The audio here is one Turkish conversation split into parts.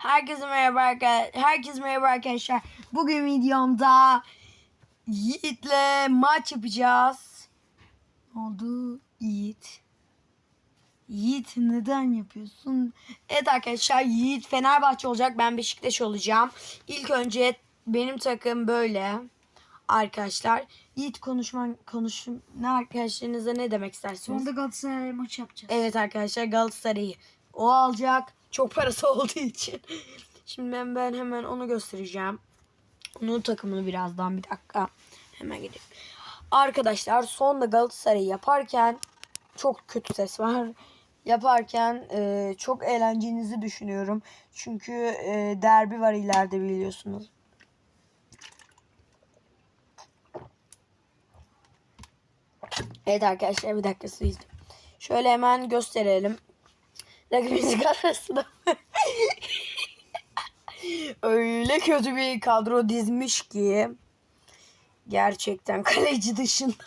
Herkese merhaba arkadaşlar. Herkese merhaba arkadaşlar. Bugün videomda Yiğit'le maç yapacağız. Ne oldu Yiğit? Yiğit neden yapıyorsun? Evet arkadaşlar Yiğit Fenerbahçe olacak. Ben Beşiktaş olacağım. İlk önce benim takım böyle. Arkadaşlar Yiğit konuşman konuşun ne arkadaşlarınıza ne demek istersiniz? Sonunda Galatasaray maçı yapacağız. Evet arkadaşlar Galatasaray'ı o alacak. Çok parası olduğu için. Şimdi ben, ben hemen onu göstereceğim. Onun takımını birazdan bir dakika. Hemen gideyim. Arkadaşlar sonda Galatasaray'ı yaparken çok kötü ses var. Yaparken e, çok eğleneceğinizi düşünüyorum. Çünkü e, derbi var ileride biliyorsunuz. Evet arkadaşlar bir dakika su. Şöyle hemen gösterelim. Rakibimizin arasında öyle kötü bir kadro dizmiş ki gerçekten kaleci dışında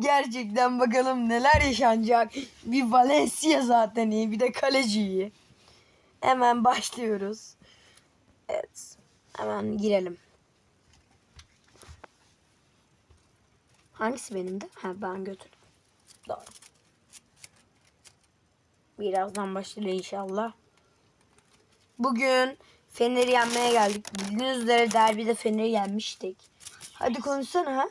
gerçekten bakalım neler yaşanacak. Bir Valencia zaten iyi bir de kaleci iyi. Hemen başlıyoruz. Evet. Hemen girelim. Hangisi benim de? Ha ben götürdüm. Doğru. Birazdan başlıyor inşallah. Bugün Fener'i yenmeye geldik. Bildiğiniz üzere derbide Fener'i yenmiştik. Hadi konuşsana ha.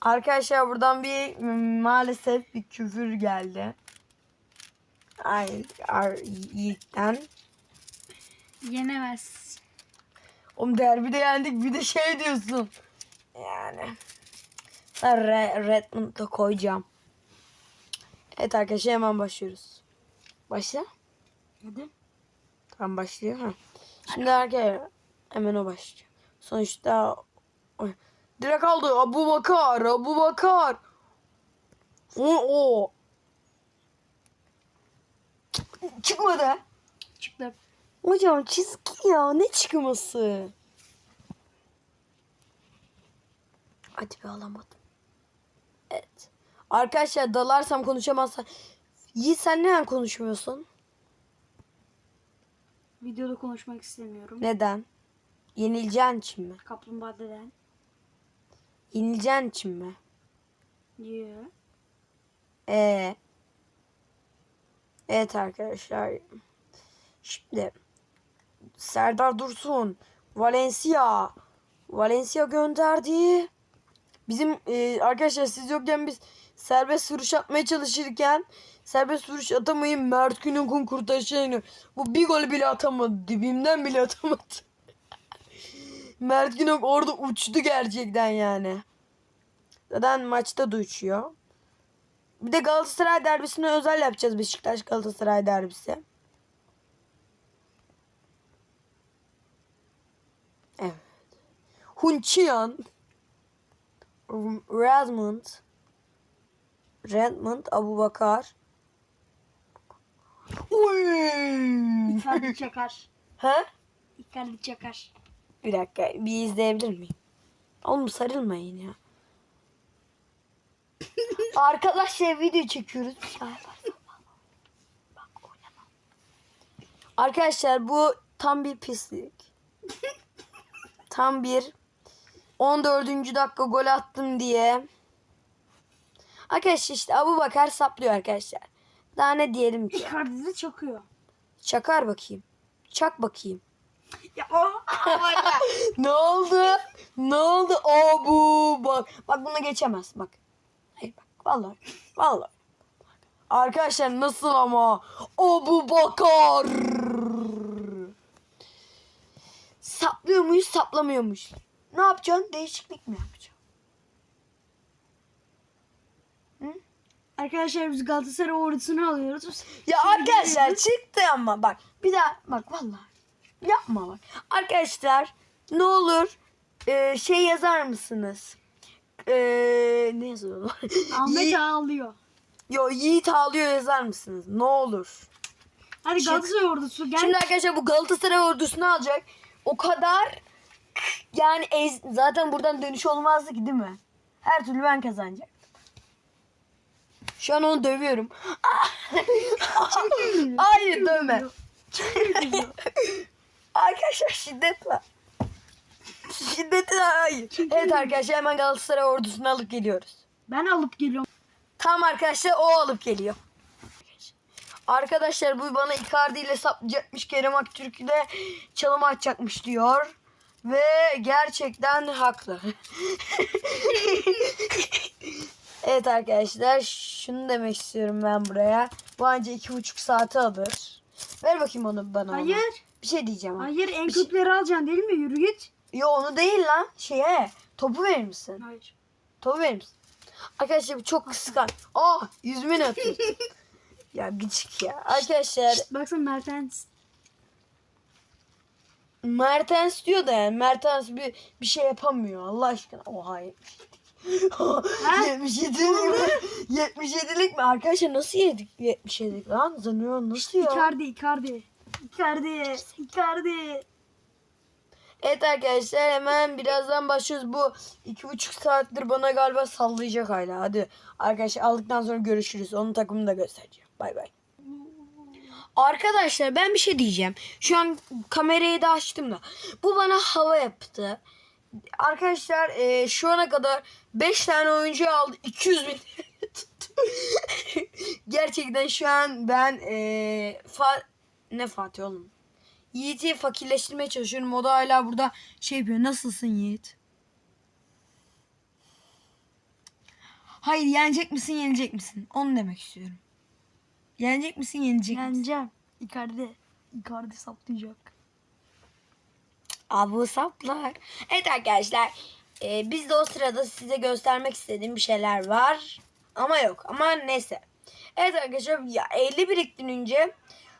Arkadaşlar buradan bir mm, maalesef bir küfür geldi. Ay, ar, Yiğit'ten. Yenemez. Oğlum derbide yendik bir de şey diyorsun. Yani. Ben Re- Redmond'da koyacağım. Evet arkadaşlar hemen başlıyoruz. Başla. Hadi. Tamam başlıyor. Ha. Şimdi arkadaşlar hemen o başlıyor. Sonuçta direkt aldı. Abu Bakar. Abu Bakar. O, o. Çıkmadı. Çıktı. Hocam çizgi ya. Ne çıkması? Hadi bir alamadım. Arkadaşlar dalarsam konuşamazsam. Yiğit sen neden konuşmuyorsun? Videoda konuşmak istemiyorum. Neden? Yenileceğin için mi? Kaplumbağa deden. Yenileceğin için mi? Diyor. Ee. Evet arkadaşlar. Şimdi Serdar Dursun Valencia Valencia gönderdi. Bizim e, arkadaşlar siz yokken biz serbest vuruş atmaya çalışırken serbest vuruş atamayın Mert Günok'un kurtarışını bu bir gol bile atamadı. Dibimden bile atamadı. Mert Günok orada uçtu gerçekten yani. Zaten maçta da uçuyor. Bir de Galatasaray derbisine özel yapacağız Beşiktaş Galatasaray derbisi. Evet. Hunçiyan. Redmond. Redmond. Abu Bakar. Uy. Icardi çakar. ha? Icardi çakar. Bir dakika. Bir izleyebilir miyim? Oğlum sarılmayın ya. Arkadaşlar video çekiyoruz. Şey. Arkadaşlar bu tam bir pislik. Tam bir 14. dakika gol attım diye. Arkadaşlar işte Abu Bakar saplıyor arkadaşlar. Daha ne diyelim ki? Icardi çakıyor. Çakar bakayım. Çak bakayım. Ya o. ne oldu? Ne oldu? Abu bak. Bak buna geçemez bak. Hayır bak. Vallahi. Vallahi. Arkadaşlar nasıl ama? Abu Bakar. Saplıyor muyuz, saplamıyor muyuz? Ne yapacaksın? Değişiklik mi yapacaksın? Arkadaşlar biz Galatasaray ordusunu alıyoruz. Ya arkadaşlar çıktı ama bak. Bir daha bak vallahi. Yapma bak. Arkadaşlar ne olur e, şey yazar mısınız? E, ne yazıyorlar? Ahmet ağlıyor. Yo Yiğit ağlıyor yazar mısınız? Ne olur. Hadi Çık. Galatasaray ordusu gel. Şimdi arkadaşlar bu Galatasaray ordusunu alacak. O kadar yani ez- zaten buradan dönüş olmazdı ki değil mi? Her türlü ben kazanacak. Şu an onu dövüyorum. Hayır, dövme. Arkadaşlar şiddet var. Şiddetin hayır. Evet arkadaşlar hemen Galatasaray ordusunu alıp geliyoruz. ben alıp geliyorum. Tamam arkadaşlar o alıp geliyor. Arkadaşlar bu bana Icardi ile saplayacakmış. Kerem Aktürk'ü de çalım atacakmış diyor. Ve gerçekten haklı. evet arkadaşlar şunu demek istiyorum ben buraya. Bu anca iki buçuk saati alır. Ver bakayım onu bana. onu. Hayır. Bir şey diyeceğim. ama. Hayır en şey- kötüleri alacaksın değil mi? Yürü git. Yo onu değil lan. Şeye topu verir misin? Hayır. Topu verir misin? Arkadaşlar bu çok kıskan. Oh yüzümün öptü. ya gıcık ya. Arkadaşlar Baksana Mertens. Mertens diyor da yani Mertens bir, bir şey yapamıyor Allah aşkına. Oha 77. 77'lik mi? 77'lik mi? Arkadaşlar nasıl yedik 77'lik lan? Zanıyor nasıl ya? Icardi, Icardi. Icardi, Icardi. Evet arkadaşlar hemen birazdan başlıyoruz. Bu iki buçuk saattir bana galiba sallayacak hala. Hadi arkadaşlar aldıktan sonra görüşürüz. Onun takımını da göstereceğim. Bay bay. Arkadaşlar ben bir şey diyeceğim. Şu an kamerayı da açtım da. Bu bana hava yaptı. Arkadaşlar e, şu ana kadar 5 tane oyuncu aldı. 200 bin. Gerçekten şu an ben e, fa ne Fatih oğlum? Yiğit'i fakirleştirmeye çalışıyorum. O da hala burada şey yapıyor. Nasılsın Yiğit? Hayır yenecek misin yenecek misin? Onu demek istiyorum. Yenecek misin yenecek misin? Yeneceğim. Icardi. Icardi saplayacak. Abu saplar. Evet arkadaşlar. e, biz de o sırada size göstermek istediğim bir şeyler var. Ama yok. Ama neyse. Evet arkadaşlar ya 50 biriktirince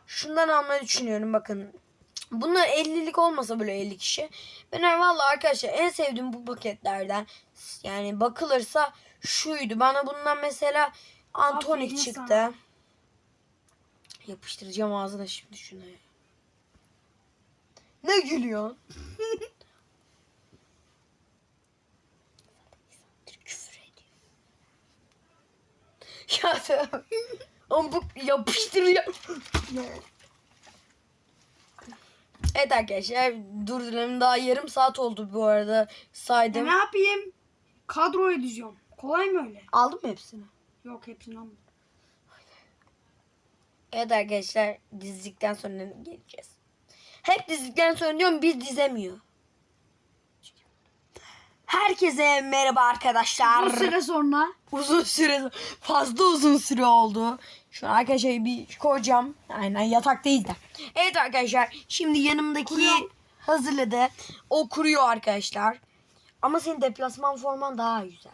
şundan almayı düşünüyorum bakın. Bunlar 50'lik olmasa böyle 50 kişi. Ben vallahi arkadaşlar en sevdiğim bu paketlerden yani bakılırsa şuydu. Bana bundan mesela Antonik Aferin çıktı. sana. Yapıştıracağım ağzına şimdi şunu. Ya. Ne gülüyorsun? Ya sen Ama bu yapıştıracağım. Evet arkadaşlar durduralım daha yarım saat oldu bu arada E saydım. ne yapayım? Kadroyu düzüyorum. Kolay mı öyle? Aldın mı hepsini? Yok hepsini almadım. Evet arkadaşlar dizdikten sonra geleceğiz. Hep dizdikten sonra diyorum bir dizemiyor. Herkese merhaba arkadaşlar. Bir süre sonra Uzun süre fazla uzun süre oldu. Şu an arkadaşlar bir koyacağım. Aynen yataktayız da. Evet arkadaşlar şimdi yanımdaki Kuruyor. hazırladı. O kuruyor arkadaşlar. Ama senin deplasman forman daha güzel.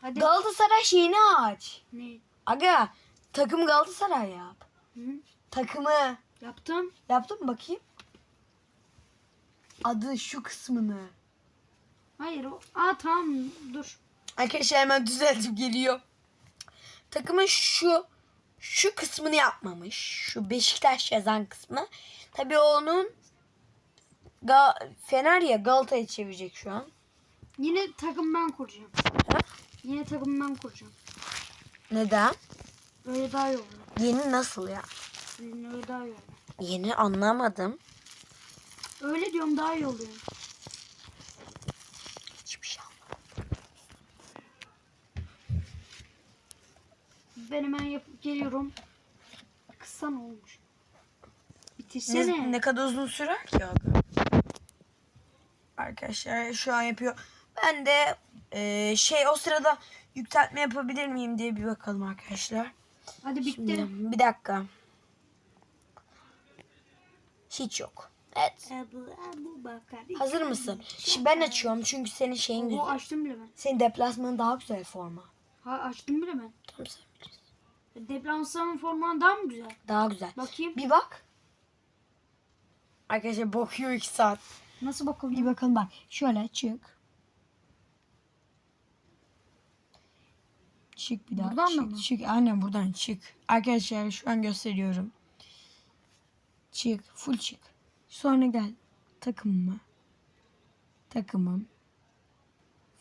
hadi. Galatasaray şeyini aç. ne? Aga takım Galatasaray yap. Hı? Takımı Yaptım. yaptın mı bakayım? Adı şu kısmını. Hayır o. Aa tamam dur. Arkadaşlar hemen düzeltip geliyor. Takımın şu şu kısmını yapmamış. Şu Beşiktaş yazan kısmı. Tabii onun Ga- Fener ya Galata'ya çevirecek şu an. Yine takım ben kuracağım. Ha? Yine takım ben kuracağım. Neden? Öyle daha iyi olur. Yeni nasıl ya? Senin öyle daha iyi olur. Yeni anlamadım. Öyle diyorum daha iyi oluyor. Hiçbir şey anlamadım. Ben hemen yapıp geliyorum. Kısa ne olmuş? Ne, Bitirsene. ne kadar uzun sürer ki aga? Arkadaşlar şu an yapıyor. Ben de e, şey o sırada yükseltme yapabilir miyim diye bir bakalım arkadaşlar. Hadi bitti. Şimdi, bir dakika. Hiç yok. Evet. Ebu, Ebu Bakar. Hazır mısın? Şimdi ben açıyorum çünkü senin şeyin güzel. açtım bile ben. Senin deplasmanın daha güzel forma. Ha açtım bile ben. Tamam sen bilirsin. Deplasmanın forman daha mı güzel? Daha güzel. Bakayım. Bir bak. Arkadaşlar bakıyor iki saat. Nasıl bakalım? Bir bakalım bak. Şöyle çık. Çık bir daha. Buradan çık, mı? Çık. Aynen buradan çık. Arkadaşlar şu an gösteriyorum. Çık. Full çık. Sonra gel. Takımıma. Takımım.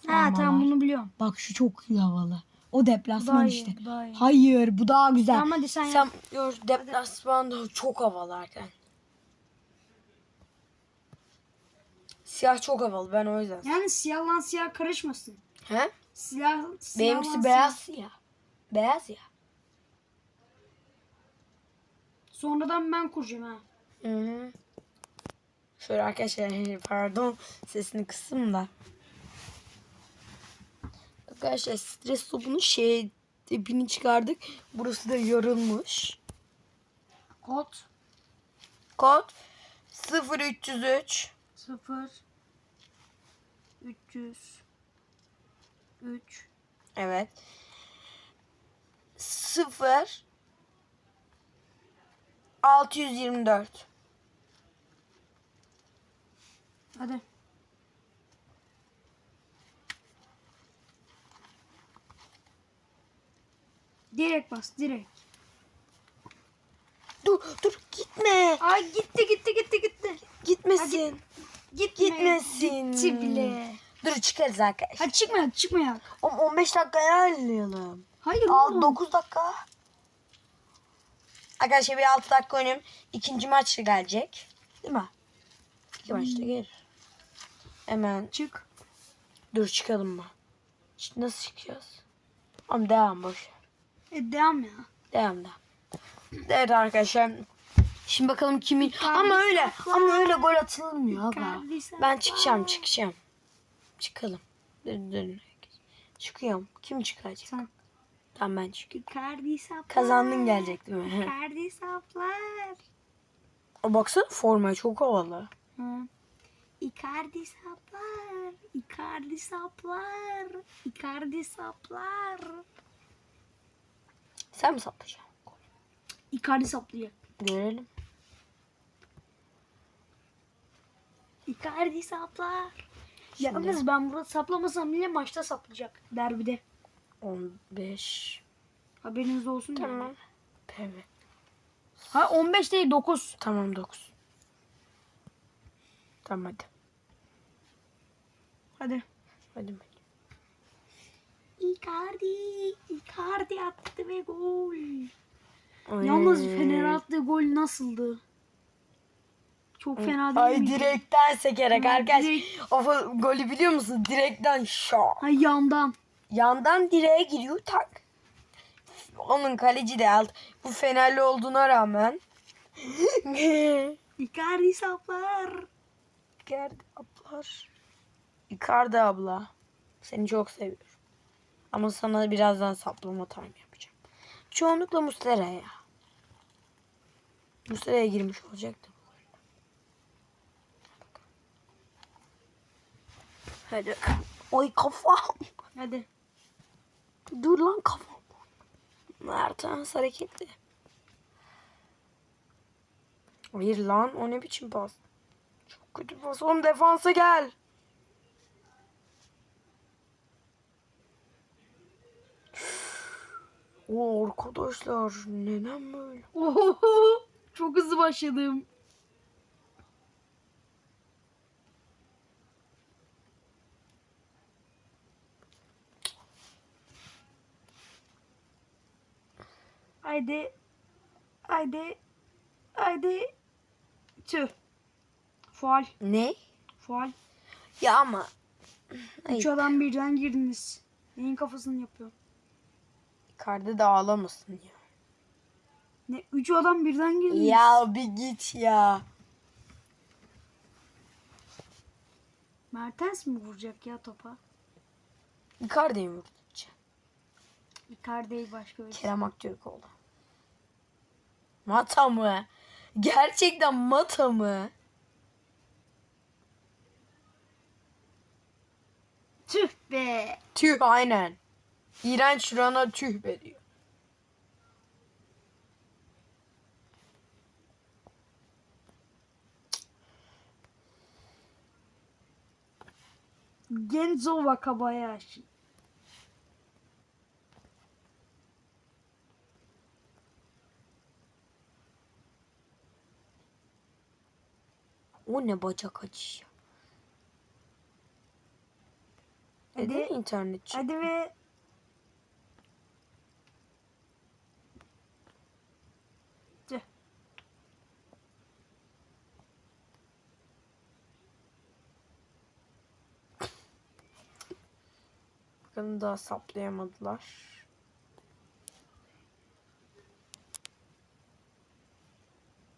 Ha tamam Formalar. bunu biliyorum. Bak şu çok iyi havalı. O deplasman iyi, işte. iyi. Hayır bu daha güzel. Tamam hadi sen, Sen yap. gör deplasmanda çok havalı Erken. Siyah çok havalı ben o yüzden. Yani siyahla siyah karışmasın. He? Siyah, siyahla Benimkisi siyah- beyaz siyah. Beyaz ya. Sonradan ben kuracağım ha. Hı hı. Şöyle arkadaşlar pardon sesini kıstım da. Arkadaşlar stres topunu şey ipini çıkardık. Burası da yarılmış. Kod Kod 0303 0 300 3 Evet. 0 624 Hadi. Direkt bas direkt. Dur dur gitme. Ay gitti gitti gitti gitti. Gitmesin. Gitme. Gitmesin. Gitti bile. Dur çıkarız arkadaşlar. Hadi çıkmayak çıkmayak. Oğlum 15 dakikaya ayarlayalım. Hayır Al oğlum. 9 dakika. Arkadaşlar bir 6 dakika oynayayım. İkinci maç da gelecek. Değil mi? İki maçta gelir. Hemen Çık. dur çıkalım mı? Şimdi nasıl çıkacağız? Ama devam boş. E, devam ya. Devam devam. Evet arkadaşlar. Şimdi bakalım kimin ama öyle ama öyle gol atılmıyor aga. Ben çıkacağım çıkacağım. Çıkalım. Dur dur. Çıkıyorum. Kim çıkacak? Sen. Tamam ben çıkıyorum. Icardi saplar. Kazandın gelecek değil mi? Icardi saplar. O baksana forma çok havalı. Hı. Icardi saplar. Icardi saplar. Icardi saplar. Sen mi saplayacaksın? Icardi saplayacak. Görelim. Icardi saplar. Şimdi. Yalnız ben burada saplamasam bile maçta saplayacak. Derbide. 15. Haberiniz olsun yani. Tamam. Evet. Ha 15 değil 9. Tamam 9. Tamam hadi. Hadi. Hadi. Icardi. Icardi attı ve gol. Ay. Yalnız Fener attığı gol nasıldı? Çok fena değil Ay miydi? direkten sekerek Ay, arkadaş. direkt- O golü biliyor musun? Direkten şok. Ha yandan. Yandan direğe giriyor tak. Onun kaleci de alt. Bu Fenerli olduğuna rağmen. Icardi saplar. Icardi ablar. Icardi abla. Seni çok seviyorum. Ama sana birazdan saplama time yapacağım. Çoğunlukla Muslera'ya. Muslera'ya girmiş olacaktı. bu arada. Hadi. Oy kafam. Hadi. Dur lan kafam. Mertens hareketli. Hayır lan o ne biçim pas. Çok kötü pas. Oğlum defansa gel. O arkadaşlar neden böyle? Çok hızlı başladım. Haydi. Haydi. Haydi. Tüh. Faal. Ne? Faal. Ya ama. Üç adam birden girdiniz. Neyin kafasını yapıyor? Icardi de ağlamasın ya. Ne? Üç adam birden girdiniz. Ya bir git ya. Mertens mi vuracak ya topa? Icardi'yi mi vuracak? Icardi başka bir Kerem Aktürkoğlu. Mata mı? Gerçekten mata mı? Tüh be. Tüh aynen. İğrenç Rana tüh be diyor. Genzo Wakabayashi. O ne bacak acışı. E hadi Neden internet çıktı? Hadi ve Bakalım daha saplayamadılar.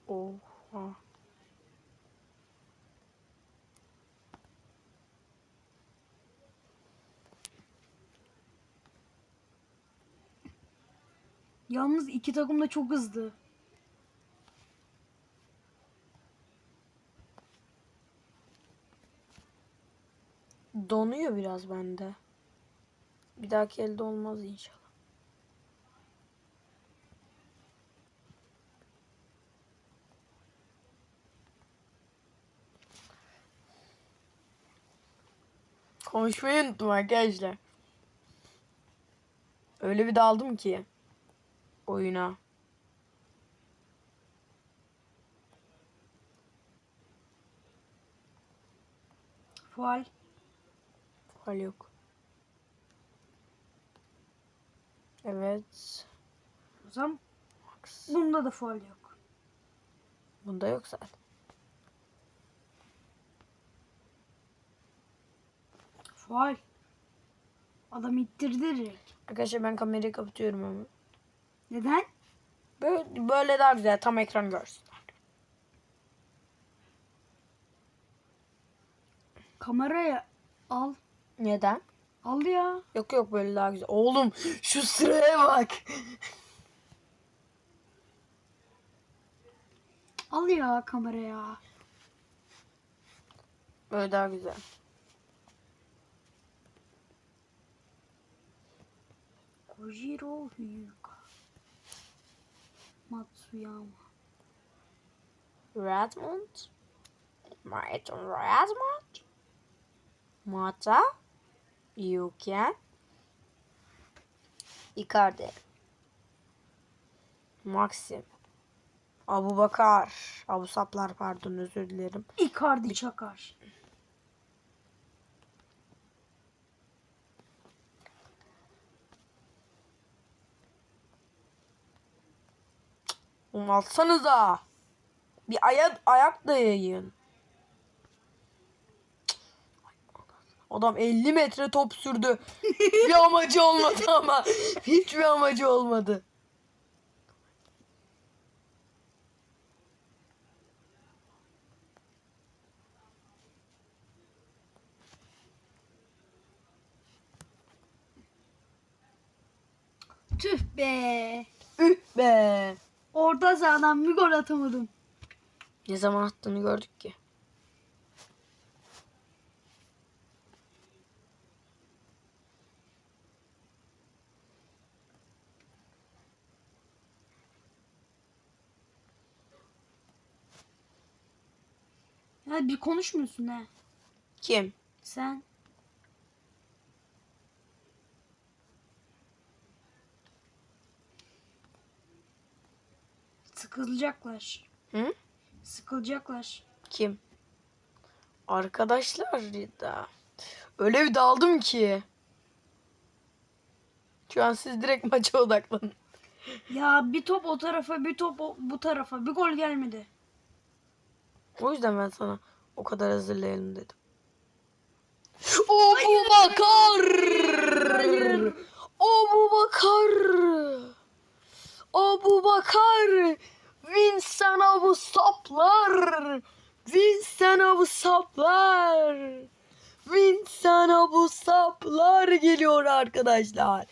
Oha. Yalnız iki takım da çok hızlı. Donuyor biraz bende. Bir dahaki elde olmaz inşallah. Konuşmayı unuttum arkadaşlar. Öyle bir daldım ki oyuna. Faal. Hal yok. Evet. O zaman bunda da faal yok. Bunda yok zaten. Faal. Adam ittirdi direkt. Arkadaşlar ben kamerayı kapatıyorum ama. Neden? Böyle, böyle daha güzel. Tam ekran görsün. Kameraya al. Neden? Al ya. Yok yok böyle daha güzel. Oğlum şu sıraya bak. Al ya kameraya. Böyle daha güzel. Kojiro Hyuga. Matsuyama. Redmond. Martin Redmond. Mata. Yuken. Icardi. Maxim. Abu Bakar. Abu Saplar pardon özür dilerim. Icardi Çakar. Oğlum alsanıza. Bir ayak ayak dayayın. Adam 50 metre top sürdü. bir amacı olmadı ama. Hiçbir amacı olmadı. Tüh be. Üh be. Orta sahadan bir gol atamadım. Ne zaman attığını gördük ki. Ya bir konuşmuyorsun ha. Kim? Sen. Sıkılacaklar. Hı? Sıkılacaklar. Kim? Arkadaşlar da. Öyle bir daldım ki. Şu an siz direkt maça odaklanın. Ya bir top o tarafa bir top o- bu tarafa. Bir gol gelmedi. O yüzden ben sana o kadar hazırlayalım dedim. Abu Bakar! Abu Bakar! Abu Bakar! Vincent Abu saplar! Vincent Abu saplar! Vincent Abu saplar geliyor arkadaşlar.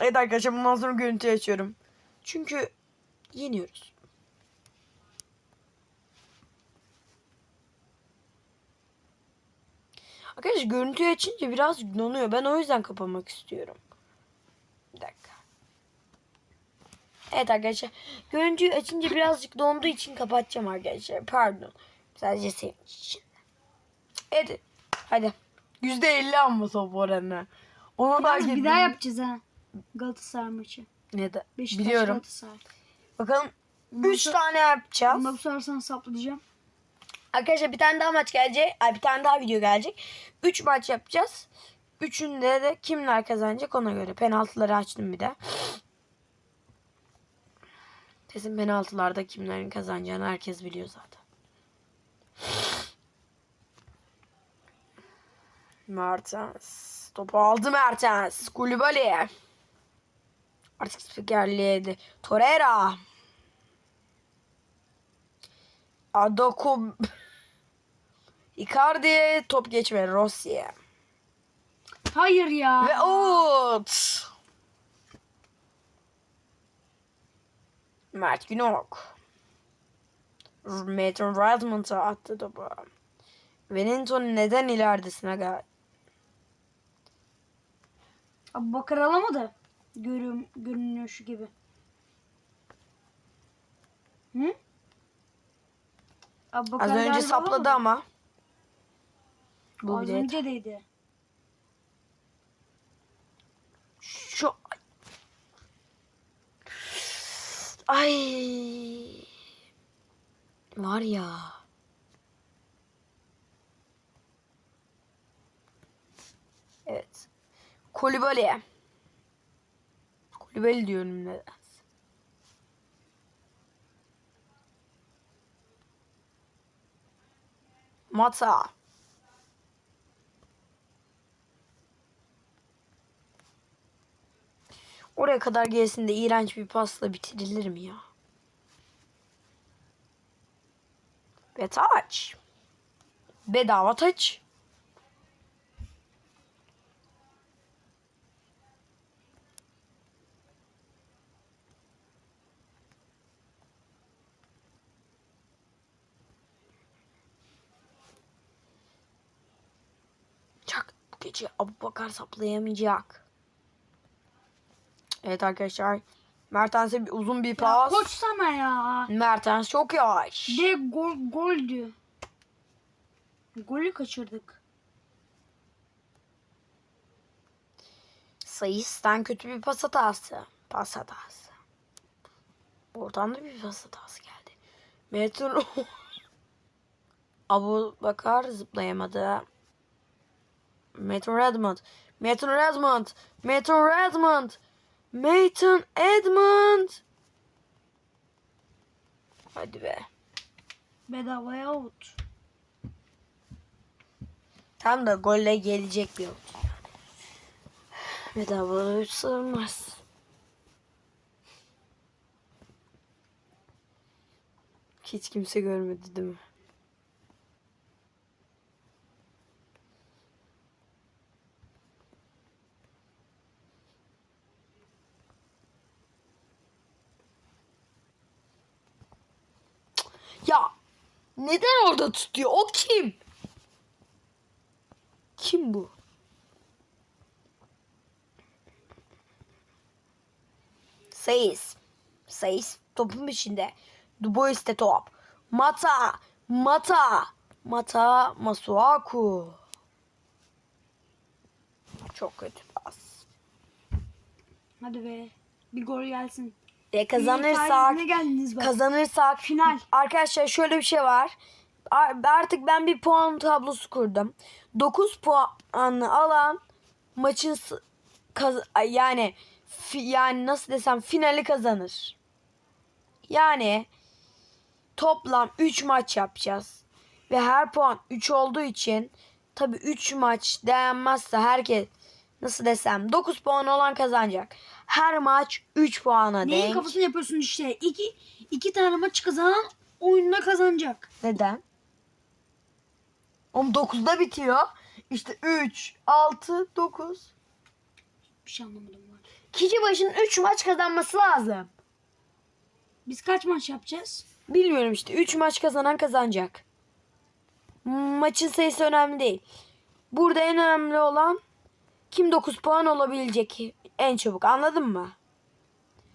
Evet arkadaşlar bundan sonra görüntü açıyorum. Çünkü yeniyoruz. Arkadaşlar görüntüyü açınca biraz donuyor. Ben o yüzden kapamak istiyorum. Bir dakika. Evet arkadaşlar. Görüntüyü açınca birazcık donduğu için kapatacağım arkadaşlar. Pardon. Sadece senin için. Evet. Hadi. %50 amma top oranı. Ona da bir daha yapacağız ha. Galatasaray maçı. Neden? Beşiktaş Biliyorum. Galatasaray. Bakalım. 3 sonra- tane yapacağız. Ondan sonra sana saplayacağım. Arkadaşlar bir tane daha maç gelecek. Ay bir tane daha video gelecek. 3 maç yapacağız. Üçünde de kimler kazanacak ona göre. Penaltıları açtım bir de. Kesin penaltılarda kimlerin kazanacağını herkes biliyor zaten. Mertens. Topu aldı Mertens. Kulübali. Artık spikerliğe. Torreira. Adoko. Icardi top geçme Rossi. Hayır ya. Ve out. Mert Günok. Mason Redmond'a attı topu. Wellington neden ileridesin aga? Abi Bakır alamadı. Görüm, görünüyor şu gibi. Hı? Abi Az önce sapladı ama. Bu Az bile. önce deydi. Şu Ay. Var ya. Evet. Kulübali. Kulübali diyorum neden. Mata. Oraya kadar gelsin de iğrenç bir pasla bitirilir mi ya? Ve taç. Bedava taç. Çak bu gece Abu Bakar saplayamayacak. Evet arkadaşlar. Mertens'e bir uzun bir Ya pas. koç sana ya. Mertens çok yavaş. De gol goldü. Golü kaçırdık. Sayıstan kötü bir pas hatası. Pas hatası. Oradan da bir pas hatası geldi. Metin Abu Bakar zıplayamadı. Metin Redmond. Metin Redmond. Metin Redmond. Metin Edmond. Hadi be. Bedavaya out. Tam da golle gelecek bir oyuncu. Bedava hiç sığmaz. Hiç kimse görmedi değil mi? Ya neden orada tutuyor? O kim? Kim bu? Sayıs. Sayıs topun içinde. Dubois de top. Mata. Mata. Mata Masuaku. Çok kötü pas. Hadi be. Bir gol gelsin. Ve kazanırsak Ne geldiniz bak. kazanırsak Final. Arkadaşlar şöyle bir şey var. Ar- Artık ben bir puan tablosu kurdum. 9 puanı alan maçın s- kaz- ay, yani fi- yani nasıl desem finali kazanır. Yani toplam 3 maç yapacağız. Ve her puan 3 olduğu için tabi 3 maç dayanmazsa herkes nasıl desem 9 puan olan kazanacak. Her maç 3 puana Neyin denk. kafasını yapıyorsun işte? İki, iki tane maç kazanan oyununa kazanacak. Neden? Oğlum 9'da bitiyor. İşte 3, 6, 9. Bir şey anlamadım ben. Kişi başının 3 maç kazanması lazım. Biz kaç maç yapacağız? Bilmiyorum işte 3 maç kazanan kazanacak. Maçın sayısı önemli değil. Burada en önemli olan kim 9 puan olabilecek en çabuk anladın mı?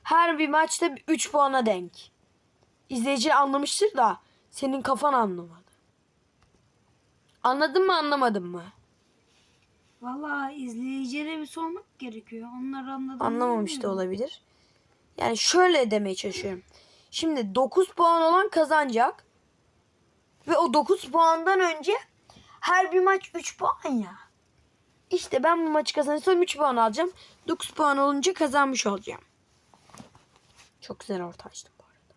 Her bir maçta 3 puana denk. İzleyici anlamıştır da senin kafan anlamadı. Anladın mı anlamadın mı? Vallahi izleyicilere bir sormak gerekiyor. Onlar anladı. mı Anlamamış da olabilir. Yani şöyle demeye çalışıyorum. Şimdi 9 puan olan kazanacak. Ve o 9 puandan önce her bir maç 3 puan ya. İşte ben bu maçı kazanırsam 3 puan alacağım. 9 puan olunca kazanmış olacağım. Çok güzel orta açtım bu arada.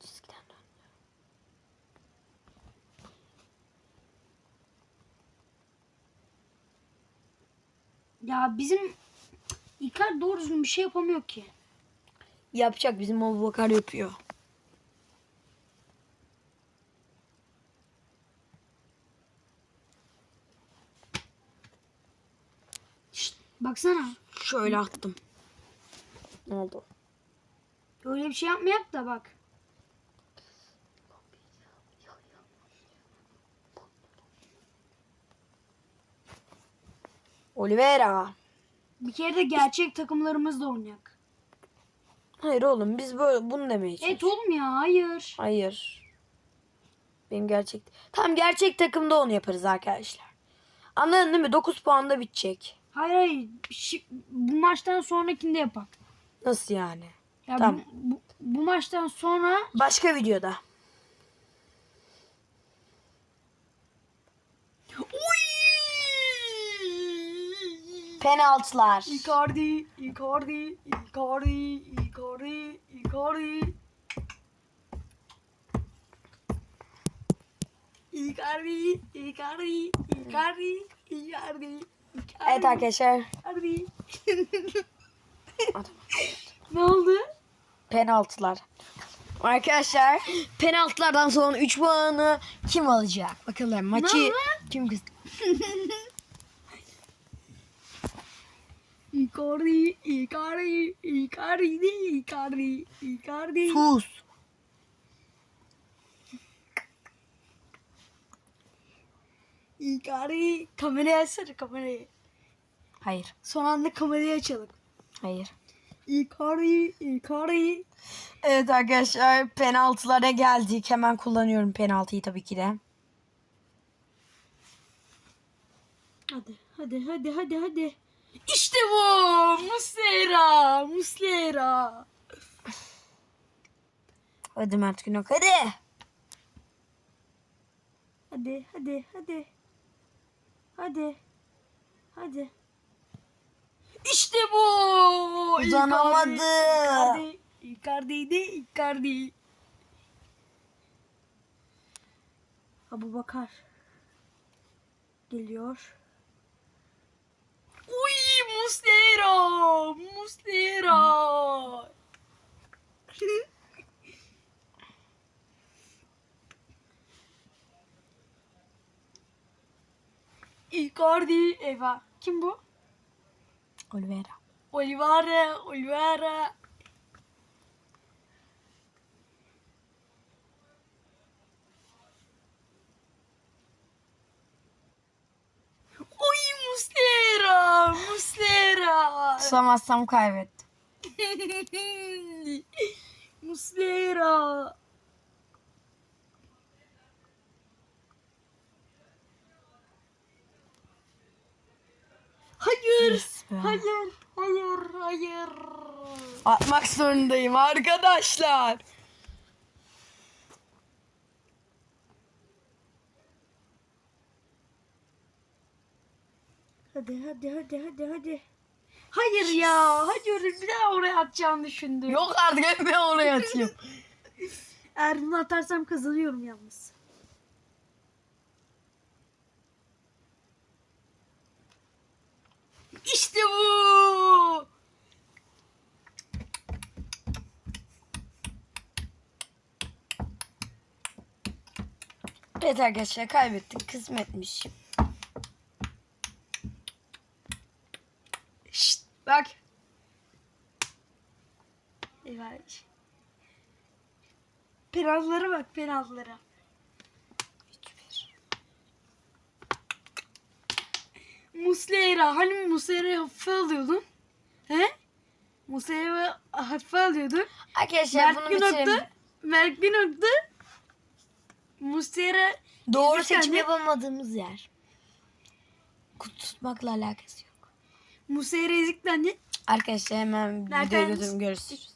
Çizgiden. Ya bizim İkar doğru düzgün bir şey yapamıyor ki. Yapacak bizim o Vakar yapıyor. Baksana. Şöyle attım. Ne oldu? Öyle bir şey yapmayak da bak. Oliveira. Bir kere de gerçek takımlarımızla oynayak. Hayır oğlum biz böyle bunu demeye Evet oğlum ya hayır. Hayır. Benim gerçek... Tam gerçek takımda onu yaparız arkadaşlar. Anladın değil mi? 9 puanda bitecek. Hayır hayır. Şi- bu maçtan sonrakinde yapak. Nasıl yani? Ya bu- Tamam. bu, bu maçtan sonra Başka videoda. Penaltılar. Icardi, Icardi, Icardi, Icardi, Icardi. Icardi, Icardi, Icardi, Icardi, Evet arkadaşlar. Ne oldu? Penaltılar. Arkadaşlar penaltılardan sonra 3 puanı kim alacak? Bakalım maçı kim kız? Icardi, Icardi, Icardi, Icardi, Icardi. Sus. Icardi. Kamerayı açsana kamerayı. Hayır. Son anda kamerayı açalım. Hayır. Icardi, Icardi. Evet arkadaşlar penaltılara geldik. Hemen kullanıyorum penaltıyı tabii ki de. Hadi, hadi, hadi, hadi, hadi. İşte bu! Muslera! Muslera! Hadi Mert Günok hadi. Hadi, hadi, hadi. Hadi. Hadi. İşte bu! Uzanamadı. Icardi, Icardi'ydi, Icardi. Abu Bakar. Geliyor. Uy Muslera! Muslera! Icardi. Eyvah. Kim bu? Oliveira. Olivera. Olivera. Uy Muslera. Muslera. Tutamazsam kaybettim. Muslera. Hayır. Hayır. Hayır. Hayır. Atmak zorundayım arkadaşlar. Hadi hadi hadi hadi hadi. Hayır ya. Hayır bir daha oraya atacağını düşündüm. Yok artık hep ben oraya atayım. Eğer bunu atarsam kazanıyorum yalnız. İşte bu. Evet arkadaşlar kaybettik. Kısmetmiş. Şşt, bak. Evet. Penaltılara bak penaltılara. Muslera. Hani Muslera'yı hafife alıyordun? He? Muslera'yı hafife alıyordun. Arkadaşlar Mert bunu bitirelim. Mert Günok'tu. Muslera Doğru Eziklendi. seçim yapamadığımız yer. Kut tutmakla alakası yok. Muslera eziklendi. Arkadaşlar hemen Nereden? videoya götürün görüşürüz.